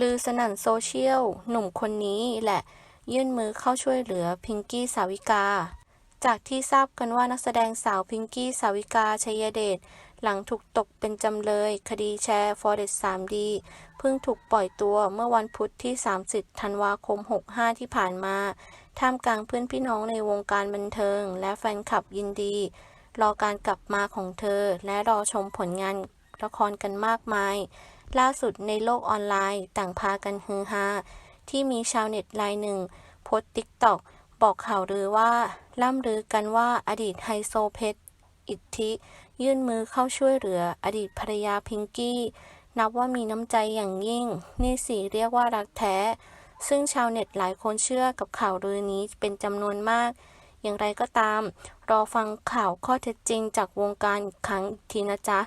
ลือสนั่นโซเชียล หนุ่มคนนี้แหละ ยื่นมือเข้าช่วยเหลือพิงกี้สาวิกา จากที่ทราบกันว่านักแสดงสาวพิงกี้สาวิกาชัยเดชหลังถูกตกเป็นจำเลย คดีแชร์ Forex 3D เพิ่งถูกปล่อยตัวเมื่อวันพุธที่ 30 ธันวาคม 65 ที่ผ่านมา ท่ามกลางเพื่อนพี่น้องในวงการบันเทิง และแฟนคลับยินดี รอการกลับมาของเธอ และรอชมผลงาน ละครกันมากมาย ล่าสุดในโลกออนไลน์ ต่างพากันฮือฮาที่มีชาวเน็ตรายหนึ่งโพสติ๊กต็อกบอกข่าวลือว่า ล่ำลือกันว่าอดีตไฮโซเพชรอิทธิ ยื่นมือเข้าช่วยเหลือ อดีตภรรยาพิงกี้ นับว่ามีน้ำใจอย่างยิ่ง นี่สิเรียกว่ารักแท้ ซึ่งชาวเน็ตหลายคนเชื่อกับข่าวลือนี้เป็นจำนวนมาก อย่างไรก็ตาม รอฟังข่าวข้อเท็จจริงจากวงการอีกครั้งอีกทีนะจ๊ะ